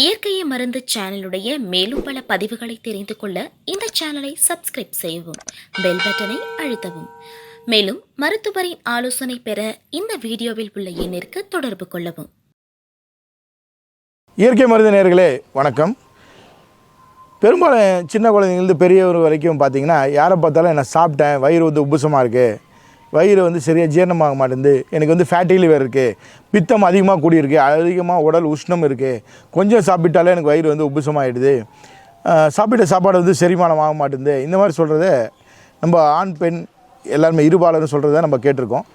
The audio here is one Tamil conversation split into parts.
இயற்கையை மருந்து சேனலுடைய மேலும் பல பதிவுகளை தெரிந்து கொள்ள இந்த சேனலை சப்ஸ்கிரைப் செய்யவும் பெல் பட்டனை அழுத்தவும். மேலும் மருத்துவரின் ஆலோசனை பெற இந்த வீடியோவில் உள்ள எண்ணிற்கு தொடர்பு கொள்ளவும். இயற்கை மருந்து நேர்களே வணக்கம். பெரும்பாலும் சின்ன குழந்தைங்கள்ந்து பெரியவர் வரைக்கும் பார்த்தீங்கன்னா யாரை பார்த்தாலும் என்ன சாப்பிட்டேன் வயிறு வந்து உப்புசமாக இருக்குது வயிறு வந்து சரியாக ஜீரணமாக மாட்டேங்குது. எனக்கு வந்து ஃபேட்டி லிவர் இருக்குது பித்தம் அதிகமாக கூடியிருக்கு. அதிகமாக உடல் உஷ்ணம் இருக்குது கொஞ்சம் சாப்பிட்டாலே எனக்கு வயிறு வந்து உப்புசமாகிடுது சாப்பிட்ட சாப்பாடு வந்து செரிமானம் ஆக மாட்டேங்குது. இந்த மாதிரி சொல்கிறத நம்ம ஆண் பெண் எல்லாருமே இருபாலர்னு சொல்கிறத நம்ம கேட்டிருக்கோம்.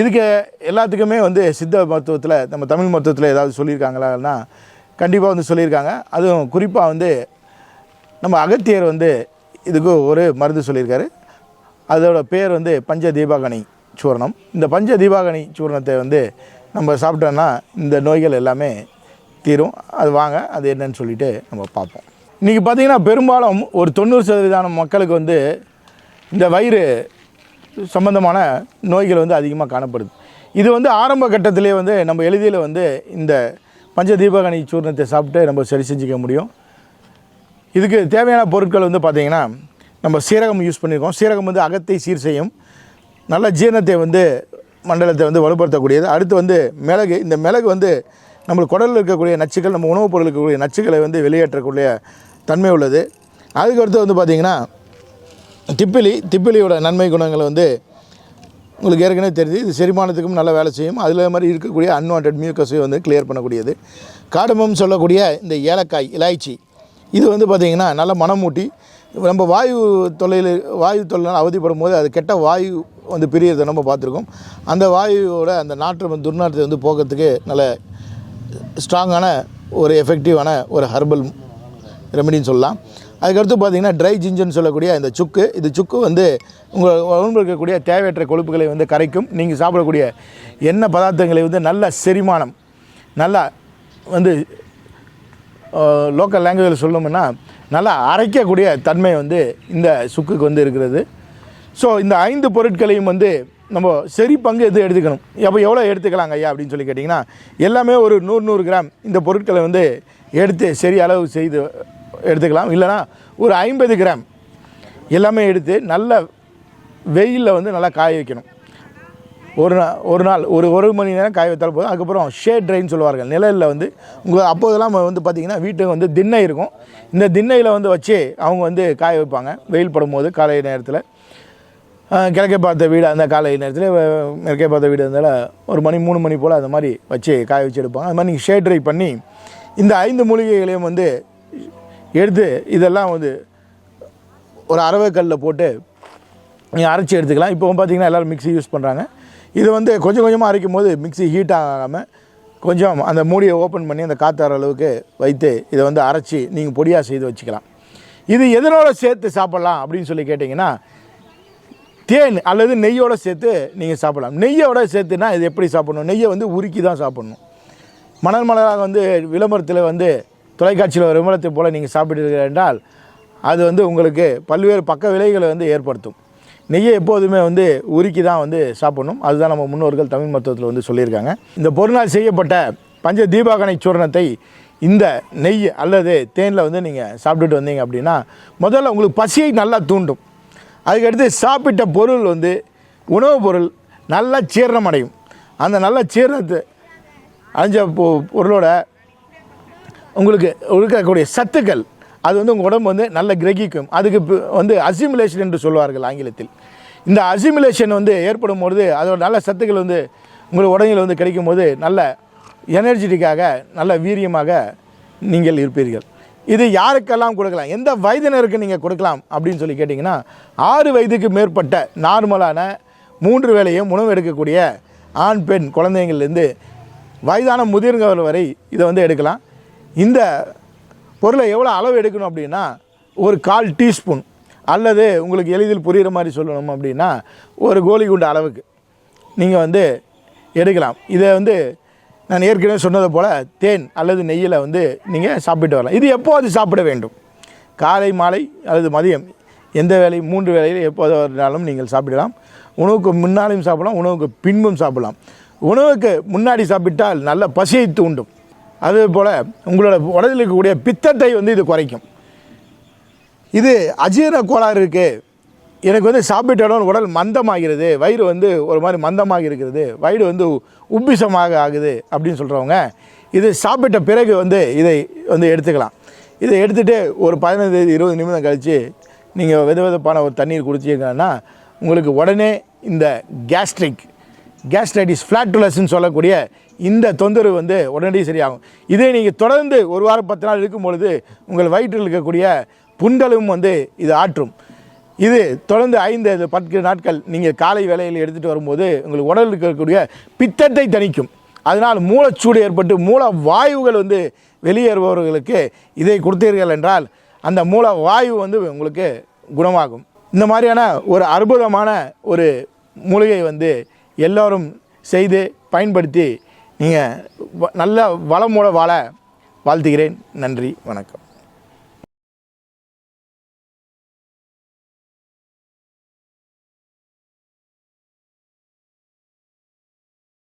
இதுக்கு எல்லாத்துக்குமே வந்து சித்த மருத்துவத்தில் நம்ம தமிழ் மருத்துவத்தில் ஏதாவது சொல்லியிருக்காங்களான்னா கண்டிப்பாக வந்து சொல்லியிருக்காங்க. அதுவும் குறிப்பாக வந்து நம்ம அகத்தியர் வந்து இதுக்கு ஒரு மருந்து சொல்லியிருக்காரு. அதோட பேர் வந்து பஞ்ச தீபாகனி சூர்ணம். இந்த பஞ்ச தீபாகனி சூர்ணத்தை வந்து நம்ம சாப்பிட்டோன்னா இந்த நோய்கள் எல்லாமே தீரும். அது வாங்க அது என்னன்னு சொல்லிட்டு நம்ம பார்ப்போம். இன்றைக்கி பார்த்தீங்கன்னா பெரும்பாலும் ஒரு தொண்ணூறு சதவீதம் மக்களுக்கு வந்து இந்த வயிறு சம்பந்தமான நோய்கள் வந்து அதிகமாக காணப்படுது. இது வந்து ஆரம்ப கட்டத்திலே வந்து நம்ம எளிதில் வந்து இந்த பஞ்ச தீபகணி சூர்ணத்தை சாப்பிட்டு நம்ம சரி செஞ்சுக்க முடியும். இதுக்கு தேவையான பொருட்கள் வந்து பார்த்திங்கன்னா நம்ம சீரகம் யூஸ் பண்ணியிருக்கோம் சீரகம் வந்து அகத்தை சீர் செய்யும். நல்ல ஜீரணத்தை வந்து மண்டலத்தை வந்து வலுப்படுத்தக்கூடியது. அடுத்து வந்து மிளகு. இந்த மிளகு வந்து நம்ம குடலில் இருக்கக்கூடிய நச்சுக்கள் நம்ம உணவுப் பொருளுக்கு இருக்கக்கூடிய நச்சுக்களை வந்து வெளியேற்றக்கூடிய தன்மை உள்ளது. அதுக்கு அடுத்து வந்து பார்த்திங்கன்னா திப்பிலி. திப்பிலியோட நன்மை குணங்களை வந்து உங்களுக்கு ஏற்கனவே தெரியுது. இது செரிமானத்துக்கும் நல்ல வேலை செய்யும். அதில் மாதிரி இருக்கக்கூடிய அன்வான்ட் மியூக்கஸை வந்து கிளியர் பண்ணக்கூடியது. காடமம் சொல்லக்கூடிய இந்த ஏலக்காய் இலாய்ச்சி. இது வந்து பார்த்திங்கன்னா நல்ல மனமூட்டி நம்ம வாயு தொல்லையில் வாயு தொல்லைனால் அவதிப்படும் போது அது கெட்ட வாயு வந்து பிரியறதை நம்ம பார்த்துருக்கோம். அந்த வாயுவோட அந்த நாற்று துர்நாற்றத்தை வந்து போக்கிறதுக்கு நல்ல ஸ்ட்ராங்கான ஒரு எஃபெக்டிவான ஒரு ஹர்பல் ரெமெடின்னு சொல்லலாம். அதுக்கடுத்து பார்த்தீங்கன்னா ட்ரை ஜிஞ்சர்னு சொல்லக்கூடிய இந்த சுக்கு. இது சுக்கு வந்து உங்கள் உடம்பு இருக்கக்கூடிய தேவையற்ற கொழுப்புகளை வந்து கரைக்கும். நீங்கள் சாப்பிடக்கூடிய எண்ணெய் பதார்த்தங்களை வந்து நல்ல செரிமானம் நல்லா வந்து லோக்கல் லாங்குவேஜில் சொல்லணும்னா நல்லா அரைக்கக்கூடிய தன்மை வந்து இந்த சுக்குக்கு வந்து இருக்கிறது. ஸோ இந்த ஐந்து பொருட்களையும் வந்து நம்ம சரி பங்கு எது எடுத்துக்கணும்? அப்போ எவ்வளோ எடுத்துக்கலாங்க ஐயா அப்படின்னு சொல்லி கேட்டிங்கன்னா எல்லாமே ஒரு நூறு நூறு கிராம் இந்த பொருட்களை வந்து எடுத்து சரி அளவு செய்து எடுத்துக்கலாம். இல்லைனா ஒரு ஐம்பது கிராம் எல்லாமே எடுத்து நல்ல வெயிலில் வந்து நல்லா காய வைக்கணும். ஒரு நாள் ஒரு நாள் ஒரு ஒரு மணி நேரம் காய வைத்தால் போதும். அதுக்கப்புறம் ஷேட் ட்ரைன்னு சொல்லுவார்கள். நிழலில் வந்து உங்கள் அப்போதெல்லாம் வந்து பார்த்திங்கன்னா வீட்டுக்கு வந்து திண்ணை இருக்கும். இந்த திண்ணையில் வந்து வச்சு அவங்க வந்து காய வைப்பாங்க. வெயில் படும்போது காலை நேரத்தில். கிழக்கே பார்த்த வீடு அந்த காலை நேரத்தில் கிழக்கே பார்த்த வீடு இருந்தால ஒரு மணி மூணு மணி போல் அந்த மாதிரி வச்சு காய வச்சு எடுப்பாங்க. அது மாதிரி நீங்கள் ஷேட் ட்ரை பண்ணி இந்த ஐந்து மூலிகைகளையும் வந்து எடுத்து இதெல்லாம் வந்து ஒரு அரவைக்கல்லில் போட்டு நீங்கள் அரைச்சி எடுத்துக்கலாம். இப்போ பார்த்தீங்கன்னா எல்லோரும் மிக்ஸி யூஸ் பண்ணுறாங்க இது வந்து கொஞ்சம் கொஞ்சமாக அரைக்கும் போது மிக்ஸி ஹீட் ஆகாமல் கொஞ்சம் அந்த மூடியை ஓப்பன் பண்ணி அந்த காற்று வர அளவுக்கு வைத்து இதை வந்து அரைச்சி நீங்கள் பொடியாக செய்து வச்சுக்கலாம். இது எதனோட சேர்த்து சாப்பிட்லாம் அப்படின்னு சொல்லி கேட்டிங்கன்னா தேன் அல்லது நெய்யோடு சேர்த்து நீங்கள் சாப்பிடலாம். நெய்யோட சேர்த்துனா இது எப்படி சாப்பிடணும்? நெய்யை வந்து உருக்கி தான் சாப்பிடணும். மணல் மலராக வந்து விளம்பரத்தில் வந்து தொலைக்காட்சியில் ஒரு விளம்பரத்தை போல் நீங்கள் சாப்பிட்டீர்கள் என்றால் அது வந்து உங்களுக்கு பல்வேறு பக்க விலைகளை வந்து ஏற்படுத்தும். நெய்யை எப்போதுமே வந்து உருக்கி தான் வந்து சாப்பிடணும். அதுதான் நம்ம முன்னோர்கள் தமிழ் மருத்துவத்தில் வந்து சொல்லியிருக்காங்க. இந்த பொருளால் செய்யப்பட்ட பஞ்ச தீபாகனை சூரணத்தை இந்த நெய் அல்லது தேனில் வந்து நீங்கள் சாப்பிட்டுட்டு வந்தீங்க அப்படின்னா முதல்ல உங்களுக்கு பசியை நல்லா தூண்டும். அதுக்கடுத்து சாப்பிட்ட பொருள் வந்து உணவுப் பொருள் நல்லா சீரணம் அடையும். அந்த நல்ல சீரணத்து அடைஞ்ச பொ பொருளோட உங்களுக்கு இருக்கக்கூடிய சத்துக்கள் அது வந்து உங்கள் உடம்பு வந்து நல்ல கிரகிக்கும். அதுக்கு வந்து அசிமுலேஷன் என்று சொல்வார்கள் ஆங்கிலத்தில். இந்த அசிமுலேஷன் வந்து ஏற்படும் பொழுது அதோட நல்ல சத்துக்கள் வந்து உங்களுக்கு உடம்பில் வந்து கிடைக்கும் போது நல்ல எனர்ஜெட்டிக்காக நல்ல வீரியமாக நீங்கள் இருப்பீர்கள். இது யாருக்கெல்லாம் கொடுக்கலாம்? எந்த வயதினருக்கு நீங்கள் கொடுக்கலாம் அப்படின்னு சொல்லி கேட்டிங்கன்னா ஆறு வயதுக்கு மேற்பட்ட நார்மலான மூன்று வேளையும் உணவு எடுக்கக்கூடிய ஆண் பெண் குழந்தைங்கள்லேருந்து வயதான முதிர்ந்தவர் வரை இதை வந்து எடுக்கலாம். இந்த பொருளை எவ்வளோ அளவு எடுக்கணும் அப்படின்னா ஒரு கால் டீஸ்பூன் அல்லது உங்களுக்கு எளிதில் புரிகிற மாதிரி சொல்லணும் அப்படின்னா ஒரு கோலி குண்டு அளவுக்கு நீங்கள் வந்து எடுக்கலாம். இதை வந்து நான் ஏற்கனவே சொன்னது போல் தேன் அல்லது நெய்யில் வந்து நீங்கள் சாப்பிட்டு வரலாம். இது எப்போது சாப்பிட வேண்டும்? காலை மாலை அல்லது மதியம்? எந்த வேலை மூன்று வேலையில் எப்போது வரனாலும் நீங்கள் சாப்பிடலாம். உணவுக்கு முன்னாலையும் சாப்பிடலாம் உணவுக்கு பின்பும் சாப்பிடலாம். உணவுக்கு முன்னாடி சாப்பிட்டால் நல்ல பசியை தூண்டும். அதே போல் உங்களோட உடலில் இருக்கக்கூடிய பித்தத்தை வந்து இது குறைக்கும். இது அஜீரண கோளாறு இருக்குது எனக்கு வந்து சாப்பிட்டாலும் உடல் மந்தமாகிறது வயிறு வந்து ஒரு மாதிரி மந்தமாக இருக்கிறது வயிறு வந்து உப்பிசமாக ஆகுது அப்படின்னு சொல்கிறவங்க இது சாப்பிட்ட பிறகு வந்து இதை வந்து எடுத்துக்கலாம். இதை எடுத்துகிட்டு ஒரு பதினைந்து இருபது நிமிடம் கழித்து நீங்கள் வித விதப்பான ஒரு தண்ணீர் குடிச்சிங்கன்னா உங்களுக்கு உடனே இந்த கேஸ்ட்ரிக் கேஸ்ட்ரைட்டிஸ் ஃப்ளாட்டுலஸ்ன்னு சொல்லக்கூடிய இந்த தொந்தரவு வந்து உடனடி சரியாகும். இதே நீங்கள் தொடர்ந்து ஒரு வாரம் பத்து நாள் இருக்கும் பொழுது உங்கள் வயிற்றில் இருக்கக்கூடிய புண்களும் வந்து இது ஆற்றும். இது தொடர்ந்து ஐந்து பத்து நாட்கள் நீங்கள் காலை வேலையில் எடுத்துகிட்டு வரும்போது உங்களுக்கு உடலில் இருக்கக்கூடிய பித்தத்தை தணிக்கும். அதனால் மூலச்சூடு ஏற்பட்டு மூல வாயுகள் வந்து வெளியேறுபவர்களுக்கு இதை கொடுத்தீர்கள் என்றால் அந்த மூல வாயு வந்து உங்களுக்கு குணமாகும். இந்த மாதிரியான ஒரு அற்புதமான ஒரு மூலிகை வந்து எல்லோரும் செய்து பயன்படுத்தி நீங்கள் நல்ல வளமோட வாழ வாழ்த்துகிறேன். நன்றி வணக்கம்.